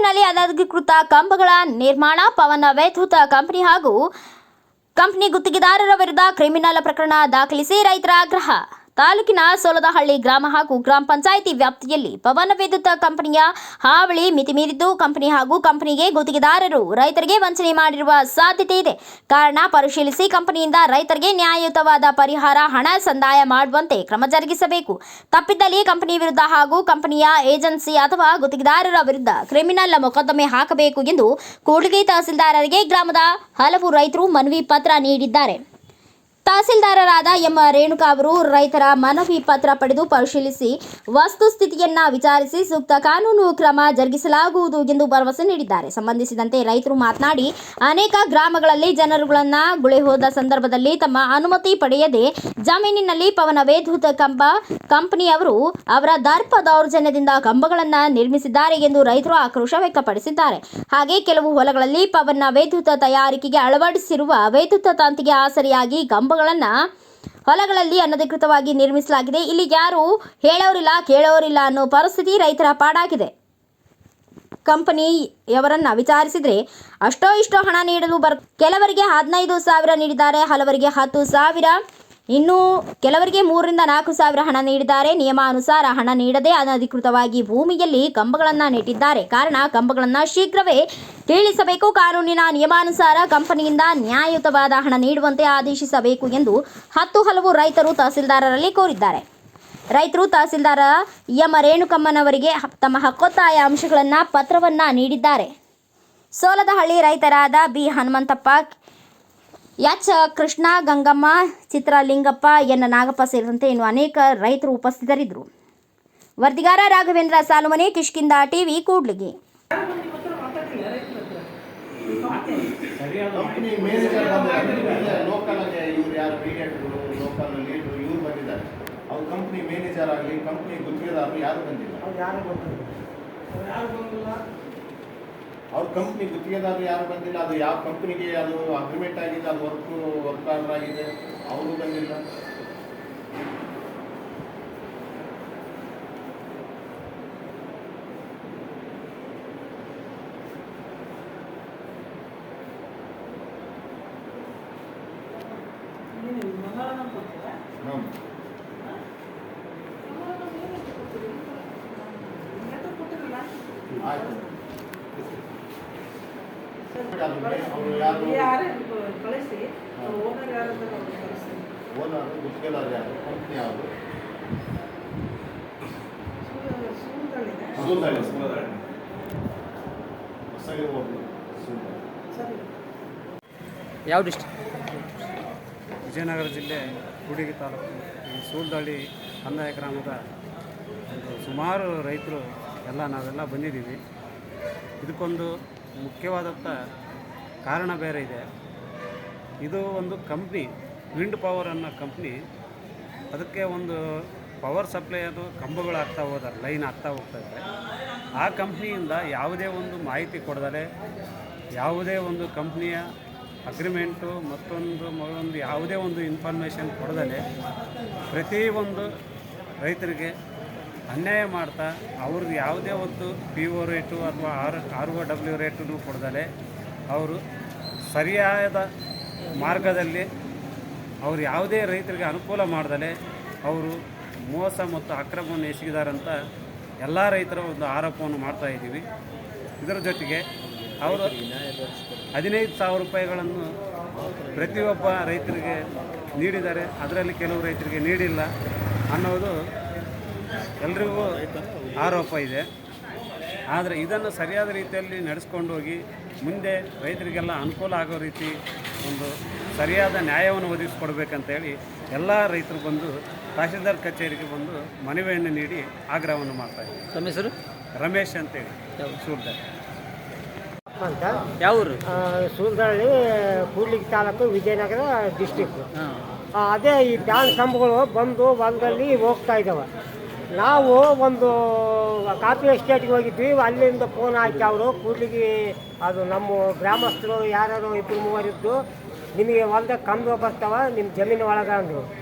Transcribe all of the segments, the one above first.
ಜಮೀನಿನಲ್ಲಿ ಅನಧಿಕೃತ ಕಂಬಗಳ ನಿರ್ಮಾಣ, ಪವನ ವೈದ್ಯುತ ಕಂಪನಿ ಹಾಗೂ ಕಂಪನಿ ಗುತ್ತಿಗೆದಾರರ ವಿರುದ್ಧ ಕ್ರಿಮಿನಲ್ ಪ್ರಕರಣ ದಾಖಲಿಸಿ ರೈತರ ಆಗ್ರಹ. ತಾಲೂಕಿನ ಸೋಲದಹಳ್ಳಿ ಗ್ರಾಮ ಹಾಗೂ ಗ್ರಾಮ ಪಂಚಾಯಿತಿ ವ್ಯಾಪ್ತಿಯಲ್ಲಿ ಪವನ ವಿದ್ಯುತ್ ಕಂಪನಿಯ ಹಾವಳಿ ಮಿತಿಮೀರಿದ್ದು ಕಂಪನಿ ಹಾಗೂ ಕಂಪನಿಗೆ ಗುತ್ತಿಗೆದಾರರು ರೈತರಿಗೆ ವಂಚನೆ ಮಾಡಿರುವ ಸಾಧ್ಯತೆ ಇದೆ. ಕಾರಣ ಪರಿಶೀಲಿಸಿ ಕಂಪನಿಯಿಂದ ರೈತರಿಗೆ ನ್ಯಾಯಯುತವಾದ ಪರಿಹಾರ, ಹಣ ಸಂದಾಯ ಮಾಡುವಂತೆ ಕ್ರಮ ಜರುಗಿಸಬೇಕು. ತಪ್ಪಿದ್ದಲ್ಲಿ ಕಂಪನಿ ವಿರುದ್ಧ ಹಾಗೂ ಕಂಪನಿಯ ಏಜೆನ್ಸಿ ಅಥವಾ ಗುತ್ತಿಗೆದಾರರ ವಿರುದ್ಧ ಕ್ರಿಮಿನಲ್ ಮೊಕದ್ದಮೆ ಹಾಕಬೇಕು ಎಂದು ಕೂಡ್ಲಿಗಿ ತಹಸೀಲ್ದಾರರಿಗೆ ಗ್ರಾಮದ ಹಲವು ರೈತರು ಮನವಿ ಪತ್ರ ನೀಡಿದ್ದಾರೆ. ತಹಸೀಲ್ದಾರರಾದ ಎಂ ರೇಣುಕಾ ಅವರು ರೈತರ ಮನವಿ ಪತ್ರ ಪಡೆದು ಪರಿಶೀಲಿಸಿ ವಸ್ತುಸ್ಥಿತಿಯನ್ನ ವಿಚಾರಿಸಿ ಸೂಕ್ತ ಕಾನೂನು ಕ್ರಮ ಜರುಗಿಸಲಾಗುವುದು ಎಂದು ಭರವಸೆ ನೀಡಿದ್ದಾರೆ. ಸಂಬಂಧಿಸಿದಂತೆ ರೈತರು ಮಾತನಾಡಿ, ಅನೇಕ ಗ್ರಾಮಗಳಲ್ಲಿ ಜನರುಗಳನ್ನ ಗುಳೆ ಹೋದ ಸಂದರ್ಭದಲ್ಲಿ ತಮ್ಮ ಅನುಮತಿ ಪಡೆಯದೆ ಜಮೀನಿನಲ್ಲಿ ಪವನ ವೇಧೂತ ಕಂಬ ಕಂಪನಿಯವರು ಅವರ ದರ್ಪ ದೌರ್ಜನ್ಯದಿಂದ ಕಂಬಗಳನ್ನು ನಿರ್ಮಿಸಿದ್ದಾರೆ ಎಂದು ರೈತರು ಆಕ್ರೋಶ ವ್ಯಕ್ತಪಡಿಸಿದ್ದಾರೆ. ಹಾಗೆ ಕೆಲವು ಹೊಲಗಳಲ್ಲಿ ಪವನ ವೇಧೂತ ತಯಾರಿಕೆಗೆ ಅಳವಡಿಸಿರುವ ವೇಧೂತ ತಂತಿಗೆ ಆಸರಿಯಾಗಿ ಕಂಬಗಳನ್ನು ಹೊಲಗಳಲ್ಲಿ ಅನಧಿಕೃತವಾಗಿ ನಿರ್ಮಿಸಲಾಗಿದೆ. ಇಲ್ಲಿ ಯಾರು ಹೇಳೋರಿಲ್ಲ, ಕೇಳೋರಿಲ್ಲ ಅನ್ನೋ ಪರಿಸ್ಥಿತಿ ರೈತರ ಪಾಡಾಗಿದೆ. ಕಂಪನಿಯವರನ್ನ ವಿಚಾರಿಸಿದ್ರೆ, ಅಷ್ಟೋ ಇಷ್ಟೋ ಹಣ ನೀಡಲು ಬರ್, ಕೆಲವರಿಗೆ ಹದಿನೈದು ಸಾವಿರ ನೀಡಿದ್ದಾರೆ, ಹಲವರಿಗೆ ಹತ್ತು ಸಾವಿರ ಇನ್ನು ಕೆಲವರಿಗೆ ಮೂರರಿಂದ ನಾಲ್ಕು ಸಾವಿರ ಹಣ ನೀಡಿದ್ದಾರೆ. ನಿಯಮಾನುಸಾರ ಹಣ ನೀಡದೆ ಅನಧಿಕೃತವಾಗಿ ಭೂಮಿಯಲ್ಲಿ ಕಂಬಗಳನ್ನು ನೆಟ್ಟಿದ್ದಾರೆ. ಕಾರಣ, ಕಂಬಗಳನ್ನು ಶೀಘ್ರವೇ ಕೀಳಿಸಬೇಕು ಕಾನೂನಿನ ನಿಯಮಾನುಸಾರ ಕಂಪನಿಯಿಂದ ನ್ಯಾಯಯುತವಾದ ಹಣ ನೀಡುವಂತೆ ಆದೇಶಿಸಬೇಕು ಎಂದು ಹತ್ತು ಹಲವು ರೈತರು ತಹಸೀಲ್ದಾರರಲ್ಲಿ ಕೋರಿದ್ದಾರೆ. ರೈತರು ತಹಸೀಲ್ದಾರ ಎಂ. ರೇಣುಕಮ್ಮನವರಿಗೆ ತಮ್ಮ ಹಕ್ಕೊತ್ತಾಯ ಅಂಶಗಳನ್ನು ಪತ್ರವನ್ನು ನೀಡಿದ್ದಾರೆ. Soladahalli ರೈತರಾದ B. Hanumanthappa H Krishna Gangamma Chitralingappa N Nagappa ಸೇರಿದಂತೆ ಇನ್ನು ಅನೇಕ ರೈತರು ಉಪಸ್ಥಿತರಿದ್ದರು. ವರದಿಗಾರ ರಾಘವೇಂದ್ರ ಸಾಲುಮನೆ ಕಿಷ್ಕಿಂದ ಟಿವಿ ಕೂಡ್ಲಿಗೆ. ಯಾರು ಅವ್ರ ಕಂಪ್ನಿ ಮೇನೇಜರ್ ಆಗಲಿ ಕಂಪ್ನಿ ಗುತ್ತಿಗೆದಾರರು ಯಾರು ಬಂದಿಲ್ಲ? ಅವ್ರ ಕಂಪ್ನಿ ಗುತ್ತಿಗೆದಾರರು ಯಾರು ಬಂದಿಲ್ಲ, ಅದು ಯಾವ ಕಂಪ್ನಿಗೆ ಅದು ಅಗ್ರಿಮೆಂಟ್ ಆಗಿದೆ, ಅದು ವರ್ಕ್ ವರ್ಕ್ ಆಗಿದೆ ಅವರು ಬಂದಿಲ್ಲ. ಸೂಲ್ದಾಳಿ ಸೂಲ್ದಾಳಿ ಯಾವ ಡಿಸ್ಟ್ರಿಕ್ಟ್ ವಿಜಯನಗರ ಜಿಲ್ಲೆ ಕೂಡಿಗೆ ತಾಲೂಕು. ಈ ಸೂಲ್ದಳ್ಳಿ ಕಂದಾಯ ಗ್ರಾಮದ ಸುಮಾರು ರೈತರು ಎಲ್ಲ ನಾವೆಲ್ಲ ಬಂದಿದ್ದೀವಿ. ಇದಕ್ಕೊಂದು ಮುಖ್ಯವಾದಂಥ ಕಾರಣ ಬೇರೆ ಇದೆ. ಇದು ಒಂದು ಕಂಪ್ನಿ, ವಿಂಡ್ ಪವರ್ ಅನ್ನೋ ಕಂಪ್ನಿ. ಅದಕ್ಕೆ ಒಂದು ಪವರ್ ಸಪ್ಲೈ ಅದು ಕಂಬಗಳು ಆಗ್ತಾ ಹೋದಾರೆ ಲೈನ್ ಆಗ್ತಾ ಹೋಗ್ತಾ ಇದೆ. ಆ ಕಂಪ್ನಿಯಿಂದ ಯಾವುದೇ ಒಂದು ಮಾಹಿತಿ ಕೊಡದಲೆ ಯಾವುದೇ ಒಂದು ಕಂಪ್ನಿಯ ಅಗ್ರಿಮೆಂಟು ಮತ್ತೊಂದು ಒಂದು ಯಾವುದೇ ಒಂದು ಇನ್ಫಾರ್ಮೇಷನ್ ಕೊಡದಲೆ ಪ್ರತಿಯೊಂದು ರೈತರಿಗೆ ಅನ್ಯಾಯ ಮಾಡ್ತಾ ಅವ್ರದ್ದು ಯಾವುದೇ ಒಂದು ಪಿ ಓ ರೇಟು ಅಥವಾ ಆರ್ ಆರ್ ಒ ಡಬ್ಲ್ಯೂ ರೇಟನ್ನು ಕೊಡದಲೆ ಅವರು ಸರಿಯಾದ ಮಾರ್ಗದಲ್ಲಿ ಅವರು ಯಾವುದೇ ರೈತರಿಗೆ ಅನುಕೂಲ ಮಾಡ್ದಲೆ ಅವರು ಮೋಸ ಮತ್ತು ಅಕ್ರಮವನ್ನು ಎಸಗಿದಾರಂತ ಎಲ್ಲ ರೈತರ ಒಂದು ಆರೋಪವನ್ನು ಮಾಡ್ತಾ ಇದ್ದೀವಿ. ಇದರ ಜೊತೆಗೆ ಅವರು ಹದಿನೈದು ಸಾವಿರ ರೂಪಾಯಿಗಳನ್ನು ಪ್ರತಿಯೊಬ್ಬ ರೈತರಿಗೆ ನೀಡಿದ್ದಾರೆ. ಅದರಲ್ಲಿ ಕೆಲವು ರೈತರಿಗೆ ನೀಡಿಲ್ಲ ಅನ್ನೋದು ಎಲ್ರಿಗೂ ಆರೋಪ ಇದೆ. ಆದರೆ ಇದನ್ನು ಸರಿಯಾದ ರೀತಿಯಲ್ಲಿ ನಡೆಸ್ಕೊಂಡು ಹೋಗಿ ಮುಂದೆ ರೈತರಿಗೆಲ್ಲ ಅನುಕೂಲ ಆಗೋ ರೀತಿ ಒಂದು ಸರಿಯಾದ ನ್ಯಾಯವನ್ನು ಒದಗಿಸ್ಕೊಡ್ಬೇಕಂತೇಳಿ ಎಲ್ಲ ರೈತರು ಬಂದು ತಹಶೀಲ್ದಾರ್ ಕಚೇರಿಗೆ ಬಂದು ಮನವಿಯನ್ನು ನೀಡಿ ಆಗ್ರಹವನ್ನು ಮಾಡ್ತಾ ತಮ್ಮ ಹೆಸರು? ರಮೇಶ್ ಅಂತೇಳಿ. ಸೂರ್ದಾರ್ ಅಂತ. ಯಾವ ಊರು? ಆ, ಸೂರ್ದಳ್ಳಿ ಕೂಡ್ಲಿಗಿ ತಾಲೂಕು ವಿಜಯನಗರ ಡಿಸ್ಟಿಕ್ ಅದೇ ಈ ಫ್ಯಾನ್ ಕಂಬಗಳು ಬಂದು ಹೊಲದಲ್ಲಿ ಹೋಗ್ತಾ ಇದ್ದಾವೆ ನಾವು ಒಂದು ಕಾಫಿ ಎಸ್ಟೇಟ್ಗೆ ಹೋಗಿದ್ವಿ. ಅಲ್ಲಿಂದ ಫೋನ್ ಹಾಕಿ ಅವರು, ಕೂಡ್ಲಿಗೆ ಅದು ನಮ್ಮ ಗ್ರಾಮಸ್ಥರು ಯಾರು ಇಬ್ಬರು ಮೂವರಿದ್ದು, ನಿಮಗೆ ಹೊಲ್ದಾಗ ಕಂಬ ಬರ್ತಾವ, ನಿಮ್ಮ ಜಮೀನು ಒಳಗೆ ಅಂದರು.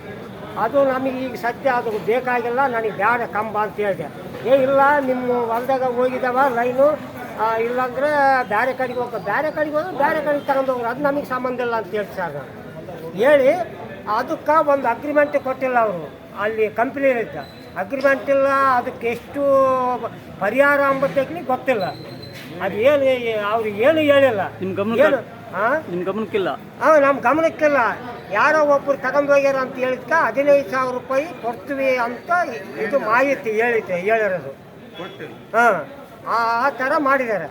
ಅದು ನಮಗೆ ಈಗ ಸತ್ಯ ಅದು ಬೇಕಾಗಿಲ್ಲ, ನನಗೆ ಬೇಡ ಕಂಬ ಅಂತ ಹೇಳಿದೆ. ಏ, ಇಲ್ಲ, ನಿಮ್ಮ ಹೊಲ್ದಾಗ ಹೋಗಿದ್ದಾವ ಲೈನು ಇಲ್ಲಾಂದರೆ ಬೇರೆ ಕಡೆಗೆ ಹೋಗ. ಬೇರೆ ಕಡೆಗೆ ಹೋದ್ರೆ ಬೇರೆ ಕಡೆಗೆ ತಗೊಂಡು ಹೋಗ್ರು. ಅದು ನಮಗೆ ಸಂಬಂಧ ಇಲ್ಲ ಅಂತ ಹೇಳಿ ಸರ್. ಹೇಳಿ, ಅದಕ್ಕೆ ಒಂದು ಅಗ್ರಿಮೆಂಟ್ ಕೊಟ್ಟಿಲ್ಲ ಅವರು. ಅಲ್ಲಿ ಕಂಪ್ನಿ ಇದ್ದ ಅಗ್ರಿಮೆಂಟ್ ಇಲ್ಲ ಅದಕ್ಕೆ ಎಷ್ಟು ಪರಿಹಾರ ಅಂಬತ್ತಕ್ಕೆ ಗೊತ್ತಿಲ್ಲ. ಅದು ಏನು ಅವ್ರಿಗೆ ಏನು ಹೇಳಿಲ್ಲ. ನಿಮ್ಮ ಗಮನ ಹಾಂ ನಿಮ್ಮ ಗಮನಕ್ಕಿಲ್ಲ? ಹಾಂ ನಮ್ಮ ಗಮನಕ್ಕಿಲ್ಲ. ಯಾರೋ ಒಬ್ಬರು ತಗೊಂಡು ಹೋಗ್ಯಾರ ಅಂತ ಹೇಳಿದ್ಕ ಹದಿನೈದು ಸಾವಿರ ರೂಪಾಯಿ ಕೊಡ್ತೀವಿ ಅಂತ ಇದು ಮಾಹಿತಿ ಹೇಳಿದ್ದೆ ಹೇಳಿರೋದು. ಹಾಂ ಆ ಥರ ಮಾಡಿದ್ದಾರೆ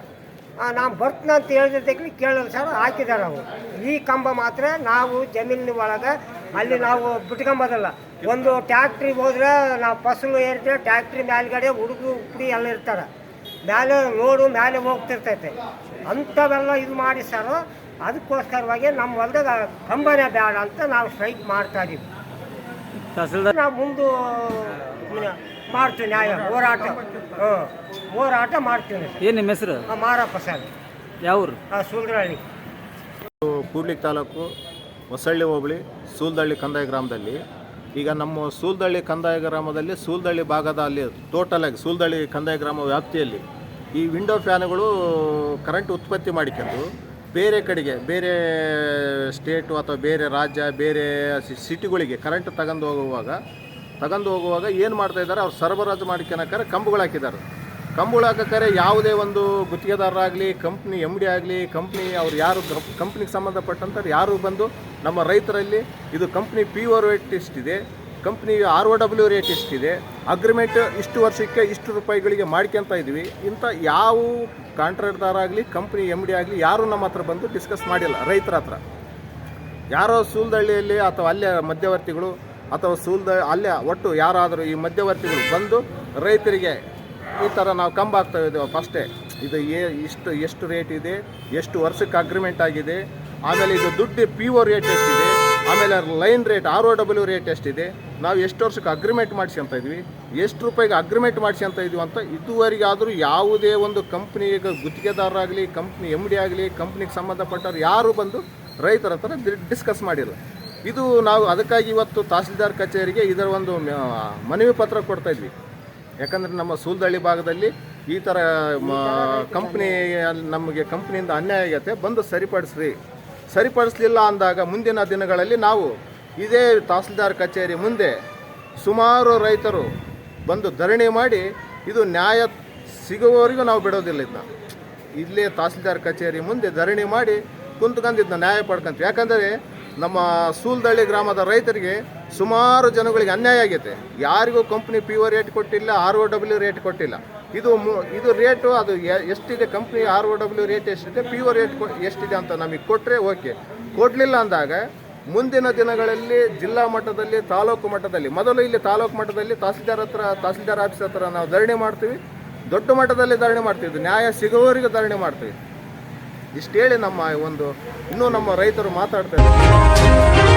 ನಾವು ಬರ್ತೀನಿ ಅಂತ ಹೇಳಿದ್ದಕ್ಕೆ ಕೇಳಲ್ಲ ಸರ್ ಹಾಕಿದ್ದಾರೆ ಅವರು. ಈ ಕಂಬ ಮಾತ್ರ ನಾವು ಜಮೀನಿನ ಒಳಗೆ ಅಲ್ಲಿ ನಾವು ಬಿಟ್ಕೊಂಬೋದಲ್ಲ. ಒಂದು ಟ್ಯಾಕ್ಟ್ರಿ ಹೋದ್ರೆ ನಾವು ಫಸಲು ಏರಿದ್ರೆ ಟ್ಯಾಕ್ಟ್ರಿ ಮೇಲ್ಗಡೆ ಹುಡುಗರು ಹುಡುಗಿ ಎಲ್ಲ ಇರ್ತಾರೆ. ಮೇಲೆ ನೋಡು ಮೇಲೆ ಹೋಗ್ತಿರ್ತೈತೆ. ಅಂಥವೆಲ್ಲ ಇದು ಮಾಡಿ ಸರ್ ಅದಕ್ಕೋಸ್ಕರವಾಗಿ ನಮ್ಮ ಹೊಲದಾಗ ಕಂಬನೇ ಬೇಡ ಅಂತ ನಾವು ಸ್ಟ್ರೈಕ್ ಮಾಡ್ತಾ ಇದೀವಿ. ನಾವು ಮುಂದೆ ಮಾಡ್ತೀವಿ ನ್ಯಾಯ ಹೋರಾಟ. ಹ್ಞೂ ಹೋರಾಟ ಮಾಡ್ತೀವಿ. ಏನು ನಿಮ್ಮ ಹೆಸರು? ಮಾರಪ್ಪ ಸರ್. ಯಾವ್ರು? ಸೂಲ್ದಳ್ಳಿ ಕೂಡ್ಲಿ ತಾಲೂಕು ಹೊಸಳ್ಳಿ ಹೋಬಳಿ ಸೂಲ್ದಳ್ಳಿ ಕಂದಾಯ ಗ್ರಾಮದಲ್ಲಿ ಈಗ ನಮ್ಮ ಸೂಲ್ದಳ್ಳಿ ಕಂದಾಯ ಗ್ರಾಮದಲ್ಲಿ ಸೂಲ್ದಳ್ಳಿ ಭಾಗದ ಅಲ್ಲಿ ಟೋಟಲಾಗಿ ಸೂಲ್ದಳ್ಳಿ ಕಂದಾಯ ಗ್ರಾಮ ವ್ಯಾಪ್ತಿಯಲ್ಲಿ ಈ ವಿಂಡೋ ಫ್ಯಾನ್ಗಳು ಕರೆಂಟ್ ಉತ್ಪತ್ತಿ ಮಾಡಿಕೊಂಡು ಬೇರೆ ಕಡೆಗೆ, ಬೇರೆ ಸ್ಟೇಟು ಅಥವಾ ಬೇರೆ ರಾಜ್ಯ, ಬೇರೆ ಸಿಟಿಗಳಿಗೆ ಕರೆಂಟ್ ತಗೊಂಡು ಹೋಗುವಾಗ ತಗೊಂಡು ಹೋಗುವಾಗ ಏನು ಮಾಡ್ತಾ ಇದ್ದಾರೆ? ಅವ್ರು ಸರಬರಾಜು ಮಾಡ್ಕೊಳಕ್ಕಾರೆ ಕಂಬಗಳು ಹಾಕಿದ್ದಾರೆ. ಕಂಬಗಳು ಹಾಕಕ್ಕರೆ ಯಾವುದೇ ಒಂದು ಗುತ್ತಿಗೆದಾರರಾಗಲಿ ಕಂಪ್ನಿ ಎಂ ಡಿ ಆಗಲಿ ಕಂಪ್ನಿ ಅವ್ರು ಯಾರು ಕಂಪ್ನಿಗೆ ಸಂಬಂಧಪಟ್ಟಂಥವ್ರು ಯಾರು ಬಂದು ನಮ್ಮ ರೈತರಲ್ಲಿ ಇದು ಕಂಪ್ನಿ ಪಿ ಓ ರೇಟ್ ಎಷ್ಟಿದೆ company R O W rate ಎಷ್ಟಿದೆ ಅಗ್ರಿಮೆಂಟ್ ಇಷ್ಟು ವರ್ಷಕ್ಕೆ ಇಷ್ಟು ರೂಪಾಯಿಗಳಿಗೆ ಮಾಡ್ಕೊತ ಇದ್ವಿ. ಇಂಥ ಯಾವ ಕಾಂಟ್ರಾಕ್ಟ್ದಾರಾಗಲಿ ಕಂಪ್ನಿ ಎಂ ಡಿ ಆಗಲಿ ಯಾರೂ ನಮ್ಮ ಹತ್ರ ಬಂದು ಡಿಸ್ಕಸ್ ಮಾಡಿಲ್ಲ, ರೈತರ ಹತ್ರ. ಯಾರೋ ಸೂಲ್ದಳ್ಳಿಯಲ್ಲಿ ಅಥವಾ ಅಲ್ಲೇ ಮಧ್ಯವರ್ತಿಗಳು ಅಥವಾ ಸೂಲ್ದ, ಅಲ್ಲೇ ಒಟ್ಟು ಯಾರಾದರೂ ಈ ಮಧ್ಯವರ್ತಿಗಳು ಬಂದು ರೈತರಿಗೆ ಈ ಥರ ನಾವು ಕಂಬ ಆಗ್ತಾ ಇದ್ದೇವೆ ಫಸ್ಟೇ ಇದು ಏ ಇಷ್ಟು, ಎಷ್ಟು ರೇಟ್ ಇದೆ, ಎಷ್ಟು ವರ್ಷಕ್ಕೆ ಅಗ್ರಿಮೆಂಟ್ ಆಗಿದೆ, ಆಮೇಲೆ ಇದು ದುಡ್ಡು ಪಿ ಓ ರೇಟ್ ಎಷ್ಟಿದೆ, ಆಮೇಲೆ line rate R O W rate ಎಷ್ಟಿದೆ, ನಾವು ಎಷ್ಟು ವರ್ಷಕ್ಕೆ ಅಗ್ರಿಮೆಂಟ್ ಮಾಡಿಸ್ಕೊಂತ ಇದ್ವಿ. ಎಷ್ಟು ರೂಪಾಯಿಗೆ ಅಗ್ರಿಮೆಂಟ್ ಮಾಡಿಸ್ಕೊಂತ ಇದ್ವಿ ಅಂತ ಇದುವರೆಗೆ ಆದರೂ ಯಾವುದೇ ಒಂದು ಕಂಪ್ನಿ ಈಗ ಗುತ್ತಿಗೆದಾರರಾಗಲಿ ಕಂಪ್ನಿ ಎಂ ಡಿ ಆಗಲಿ ಕಂಪ್ನಿಗೆ ಸಂಬಂಧಪಟ್ಟವ್ರು ಯಾರು ಬಂದು ರೈತರ ಹತ್ರ ಡಿಸ್ಕಸ್ ಮಾಡಿಲ್ಲ. ಇದು ನಾವು ಅದಕ್ಕಾಗಿ ಇವತ್ತು ತಹಸೀಲ್ದಾರ್ ಕಚೇರಿಗೆ ಇದರ ಒಂದು ಮನವಿ ಪತ್ರ ಕೊಡ್ತಾ ಇದ್ವಿ. ಯಾಕಂದರೆ ನಮ್ಮ ಸೂಲ್ದಳ್ಳಿ ಭಾಗದಲ್ಲಿ ಈ ಥರ ಕಂಪ್ನಿ ನಮಗೆ ಕಂಪ್ನಿಯಿಂದ ಅನ್ಯಾಯ ಆಗೈತೆ ಬಂದು ಸರಿಪಡಿಸ್ರಿ. ಸರಿಪಡಿಸ್ಲಿಲ್ಲ ಅಂದಾಗ ಮುಂದಿನ ದಿನಗಳಲ್ಲಿ ನಾವು ಇದೇ ತಹಸೀಲ್ದಾರ್ ಕಚೇರಿ ಮುಂದೆ ಸುಮಾರು ರೈತರು ಬಂದು ಧರಣಿ ಮಾಡಿ ಇದು ನ್ಯಾಯ ಸಿಗುವವರೆಗೂ ನಾವು ಬಿಡೋದಿಲ್ಲ ಇದನ್ನ ಇಲ್ಲೇ ತಹಸೀಲ್ದಾರ್ ಕಚೇರಿ ಮುಂದೆ ಧರಣಿ ಮಾಡಿ ಕುಂತ್ಕೊಂಡಿದ್ನ ನ್ಯಾಯ ಪಡ್ಕೊಂತೀವಿ. ಯಾಕಂದರೆ ನಮ್ಮ ಸೂಲ್ದಳ್ಳಿ ಗ್ರಾಮದ ರೈತರಿಗೆ ಸುಮಾರು ಜನಗಳಿಗೆ ಅನ್ಯಾಯ ಆಗೈತೆ. ಯಾರಿಗೂ ಕಂಪ್ನಿ ಪಿ ಒ ರೇಟ್ ಕೊಟ್ಟಿಲ್ಲ ಆರ್ ಒ ಡಬ್ಲ್ಯೂ ರೇಟ್ ಕೊಟ್ಟಿಲ್ಲ. ಇದು ಇದು ರೇಟು ಅದು ಎಷ್ಟಿದೆ company R O W rate ಎಷ್ಟಿದೆ ಪಿ ಒ ರೇಟ್ ಎಷ್ಟಿದೆ ಅಂತ ನಮಗೆ ಕೊಟ್ಟರೆ ಓಕೆ ಕೊಡಲಿಲ್ಲ ಅಂದಾಗ ಮುಂದಿನ ದಿನಗಳಲ್ಲಿ ಜಿಲ್ಲಾ ಮಟ್ಟದಲ್ಲಿ, ತಾಲೂಕು ಮಟ್ಟದಲ್ಲಿ, ಮೊದಲು ಇಲ್ಲಿ ತಾಲೂಕು ಮಟ್ಟದಲ್ಲಿ ತಹಸೀಲ್ದಾರ್ ಹತ್ರ, ತಹಸೀಲ್ದಾರ್ ಆಫೀಸ್ ಹತ್ರ ನಾವು ಧರಣಿ ಮಾಡ್ತೀವಿ. ದೊಡ್ಡ ಮಟ್ಟದಲ್ಲಿ ಧರಣಿ ಮಾಡ್ತೀವಿ. ನ್ಯಾಯ ಸಿಗೋವರೆಗೂ ಧರಣಿ ಮಾಡ್ತೀವಿ. ಇಷ್ಟೇಳಿ ನಮ್ಮ ಒಂದು, ಇನ್ನೂ ನಮ್ಮ ರೈತರು ಮಾತಾಡ್ತಾ ಇದ್ದಾರೆ.